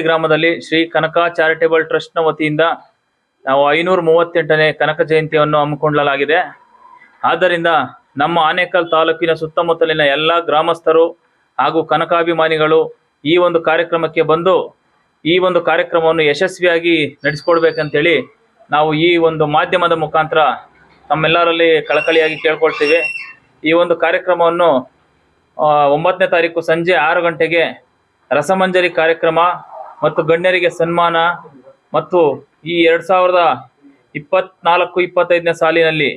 ಗ್ರಾಮದಲ್ಲಿ ಶ್ರೀ ಕನಕ ಚಾರಿಟೇಬಲ್ ಟ್ರಸ್ಟ್ನ ವತಿಯಿಂದ ನಾವು ಐನೂರ ಮೂವತ್ತೆಂಟನೇ ಕನಕ ಜಯಂತಿಯನ್ನು ಹಮ್ಮಿಕೊಳ್ಳಲಾಗಿದೆ. ಆದ್ದರಿಂದ ನಮ್ಮ ಆನೇಕಲ್ ತಾಲೂಕಿನ ಸುತ್ತಮುತ್ತಲಿನ ಎಲ್ಲ ಗ್ರಾಮಸ್ಥರು ಹಾಗೂ ಕನಕಾಭಿಮಾನಿಗಳು ಈ ಒಂದು ಕಾರ್ಯಕ್ರಮಕ್ಕೆ ಬಂದು ಈ ಒಂದು ಕಾರ್ಯಕ್ರಮವನ್ನು ಯಶಸ್ವಿಯಾಗಿ ನಡೆಸ್ಕೊಡ್ಬೇಕಂತೇಳಿ ನಾವು ಈ ಒಂದು ಮಾಧ್ಯಮದ ಮುಖಾಂತರ ತಮ್ಮೆಲ್ಲರಲ್ಲಿ ಕಳಕಳಿಯಾಗಿ ಕೇಳ್ಕೊಳ್ತೀವಿ. ಈ ಒಂದು ಕಾರ್ಯಕ್ರಮವನ್ನು ಒಂಬತ್ತನೇ ತಾರೀಕು ಸಂಜೆ ಆರು ಗಂಟೆಗೆ ರಸಮಂಜರಿ ಕಾರ್ಯಕ್ರಮ ಮತ್ತು ಗಣ್ಯರಿಗೆ ಸನ್ಮಾನ ಮತ್ತು ಈ ಎರಡು ಸಾವಿರದ ಇಪ್ಪತ್ನಾಲ್ಕು, ಇಪ್ಪತ್ತೈದನೇ ಸಾಲಿನಲ್ಲಿ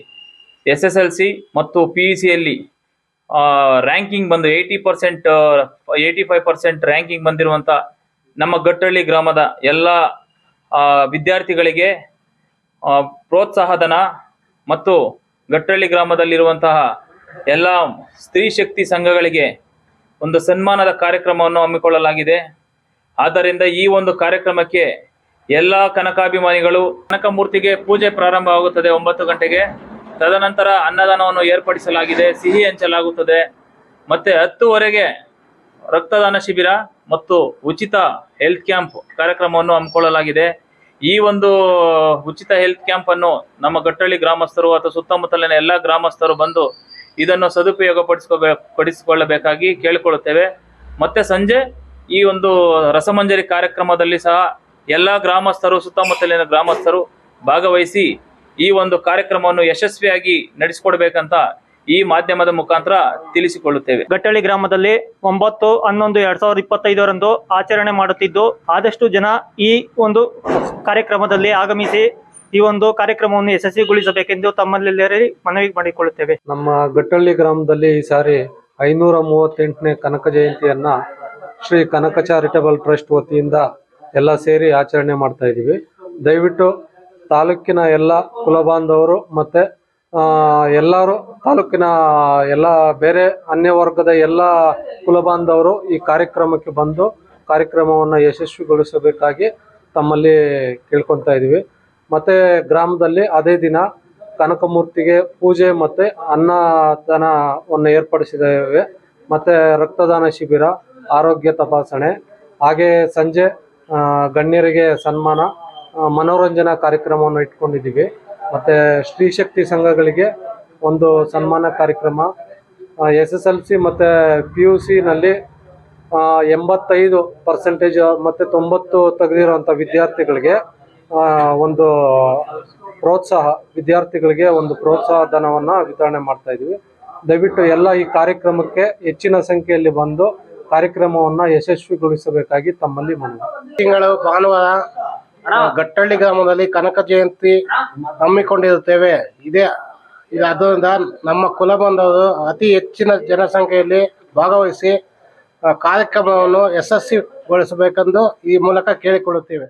ಎಸ್ ಎಸ್ ಎಲ್ ಸಿ ಮತ್ತು ಪಿ ಯು ಸಿಯಲ್ಲಿ ರ್ಯಾಂಕಿಂಗ್ ಬಂದು eighty percent eighty five percent ranking ಬಂದಿರುವಂಥ ನಮ್ಮ ಗಟ್ಟಳ್ಳಿ ಗ್ರಾಮದ ಎಲ್ಲ ವಿದ್ಯಾರ್ಥಿಗಳಿಗೆ ಪ್ರೋತ್ಸಾಹಧನ ಮತ್ತು ಗಟ್ಟಳ್ಳಿ ಗ್ರಾಮದಲ್ಲಿರುವಂತಹ ಎಲ್ಲ ಸ್ತ್ರೀ ಶಕ್ತಿ ಸಂಘಗಳಿಗೆ ಒಂದು ಸನ್ಮಾನದ ಕಾರ್ಯಕ್ರಮವನ್ನು ಹಮ್ಮಿಕೊಳ್ಳಲಾಗಿದೆ. ಆದ್ದರಿಂದ ಈ ಒಂದು ಕಾರ್ಯಕ್ರಮಕ್ಕೆ ಎಲ್ಲ ಕನಕಾಭಿಮಾನಿಗಳು ಕನಕ ಮೂರ್ತಿಗೆ ಪೂಜೆ ಪ್ರಾರಂಭವಾಗುತ್ತದೆ ಒಂಬತ್ತು ಗಂಟೆಗೆ. ತದನಂತರ ಅನ್ನದಾನವನ್ನು ಏರ್ಪಡಿಸಲಾಗಿದೆ, ಸಿಹಿ ಹಂಚಲಾಗುತ್ತದೆ. ಮತ್ತೆ ಹತ್ತುವರೆಗೆ ರಕ್ತದಾನ ಶಿಬಿರ ಮತ್ತು ಉಚಿತ ಹೆಲ್ತ್ ಕ್ಯಾಂಪ್ ಕಾರ್ಯಕ್ರಮವನ್ನು ಹಮ್ಮಿಕೊಳ್ಳಲಾಗಿದೆ. ಈ ಒಂದು ಉಚಿತ ಹೆಲ್ತ್ ಕ್ಯಾಂಪ್ ಅನ್ನು ನಮ್ಮ ಗಟ್ಟಳ್ಳಿ ಗ್ರಾಮಸ್ಥರು ಅಥವಾ ಸುತ್ತಮುತ್ತಲಿನ ಎಲ್ಲ ಗ್ರಾಮಸ್ಥರು ಬಂದು ಇದನ್ನು ಸದುಪಯೋಗ ಪಡಿಸಿಕೊಳ್ಳಬೇಕಾಗಿ ಕೇಳಿಕೊಳ್ಳುತ್ತೇವೆ. ಮತ್ತೆ ಸಂಜೆ ಈ ಒಂದು ರಸಮಂಜರಿ ಕಾರ್ಯಕ್ರಮದಲ್ಲಿ ಸಹ ಎಲ್ಲ ಗ್ರಾಮಸ್ಥರು ಸುತ್ತಮುತ್ತಲಿನ ಗ್ರಾಮಸ್ಥರು ಭಾಗವಹಿಸಿ ಈ ಒಂದು ಕಾರ್ಯಕ್ರಮವನ್ನು ಯಶಸ್ವಿಯಾಗಿ ನಡೆಸಿಕೊಡ್ಬೇಕಂತ ಈ ಮಾಧ್ಯಮದ ಮುಖಾಂತರ ತಿಳಿಸಿಕೊಳ್ಳುತ್ತೇವೆ. ಗಟ್ಟಳ್ಳಿ ಗ್ರಾಮದಲ್ಲಿ ಒಂಬತ್ತು ಹನ್ನೊಂದು ಎರಡ್ ಸಾವಿರದ ಇಪ್ಪತ್ತೈದರಂದು ಆಚರಣೆ ಮಾಡುತ್ತಿದ್ದು ಆದಷ್ಟು ಜನ ಈ ಒಂದು ಕಾರ್ಯಕ್ರಮದಲ್ಲಿ ಆಗಮಿಸಿ ಈ ಒಂದು ಕಾರ್ಯಕ್ರಮವನ್ನು ಯಶಸ್ವಿಗೊಳಿಸಬೇಕೆಂದು ತಮ್ಮಲ್ಲೆಲ್ಲರಲ್ಲಿ ಮನವಿ ಮಾಡಿಕೊಳ್ಳುತ್ತೇವೆ. ನಮ್ಮ ಗಟ್ಟಳ್ಳಿ ಗ್ರಾಮದಲ್ಲಿ ಈ ಸಾರಿ ಐನೂರ ಮೂವತ್ತೆಂಟನೇ ಕನಕ ಜಯಂತಿಯನ್ನ ಶ್ರೀ ಕನಕ ಚಾರಿಟಬಲ್ ಟ್ರಸ್ಟ್ ವತಿಯಿಂದ ಎಲ್ಲ ಸೇರಿ ಆಚರಣೆ ಮಾಡ್ತಾ ಇದ್ದೀವಿ. ದಯವಿಟ್ಟು ತಾಲೂಕಿನ ಎಲ್ಲ ಕುಲಬಾಂಧವರು ಮತ್ತೆ ಎಲ್ಲರೂ ತಾಲೂಕಿನ ಎಲ್ಲ ಬೇರೆ ಅನ್ಯ ವರ್ಗದ ಎಲ್ಲ ಕುಲಬಾಂಧವರು ಈ ಕಾರ್ಯಕ್ರಮಕ್ಕೆ ಬಂದು ಕಾರ್ಯಕ್ರಮವನ್ನು ಯಶಸ್ವಿಗೊಳಿಸಬೇಕಾಗಿ ತಮ್ಮಲ್ಲಿ ಕೇಳ್ಕೊತಾ ಇದ್ದೀವಿ. ಮತ್ತೆ ಗ್ರಾಮದಲ್ಲಿ ಅದೇ ದಿನ ಕನಕಮೂರ್ತಿಗೆ ಪೂಜೆ ಮತ್ತೆ ಅನ್ನದಾನವನ್ನು ಏರ್ಪಡಿಸಿದ್ದೇವೆ. ಮತ್ತೆ ರಕ್ತದಾನ ಶಿಬಿರ ಆರೋಗ್ಯ ತಪಾಸಣೆ. ಹಾಗೆ ಸಂಜೆ ಗಣ್ಯರಿಗೆ ಸನ್ಮಾನ ಮನೋರಂಜನಾ ಕಾರ್ಯಕ್ರಮವನ್ನು ಇಟ್ಕೊಂಡಿದ್ದೀವಿ. ಮತ್ತು ಸ್ತ್ರೀ ಶಕ್ತಿ ಸಂಘಗಳಿಗೆ ಒಂದು ಸನ್ಮಾನ ಕಾರ್ಯಕ್ರಮ ಎಸ್ ಎಸ್ ಎಲ್ ಸಿ ಮತ್ತು ಪಿ ಯು ಸಿನಲ್ಲಿ ಎಂಬತ್ತೈದು ಪರ್ಸೆಂಟೇಜ್ ಮತ್ತು ತೊಂಬತ್ತು ತೆಗೆದಿರುವಂಥ ವಿದ್ಯಾರ್ಥಿಗಳಿಗೆ ಒಂದು ಪ್ರೋತ್ಸಾಹ, ವಿದ್ಯಾರ್ಥಿಗಳಿಗೆ ಒಂದು ಪ್ರೋತ್ಸಾಹ ಧನವನ್ನು ವಿತರಣೆ ಮಾಡ್ತಾ ಇದ್ದೀವಿ ದಯವಿಟ್ಟು ಎಲ್ಲ ಈ ಕಾರ್ಯಕ್ರಮಕ್ಕೆ ಹೆಚ್ಚಿನ ಸಂಖ್ಯೆಯಲ್ಲಿ ಬಂದು ಕಾರ್ಯಕ್ರಮವನ್ನು ಯಶಸ್ವಿಗೊಳಿಸಬೇಕಾಗಿ ತಮ್ಮಲ್ಲಿ ಮನವಿ. ತಿಂಗಳು ಭಾನುವಾರ ಗಟ್ಟಳ್ಳಿ ಗ್ರಾಮದಲ್ಲಿ ಕನಕ ಜಯಂತಿ ಹಮ್ಮಿಕೊಂಡಿರುತ್ತೇವೆ. ಇದೇ ಅದರಿಂದ ನಮ್ಮ ಕುಲ ಬಂದವರು ಅತಿ ಹೆಚ್ಚಿನ ಜನಸಂಖ್ಯೆಯಲ್ಲಿ ಭಾಗವಹಿಸಿ ಕಾರ್ಯಕ್ರಮವನ್ನು ಯಶಸ್ವಿಗೊಳಿಸಬೇಕೆಂದು ಈ ಮೂಲಕ ಕೇಳಿಕೊಳ್ಳುತ್ತೇವೆ.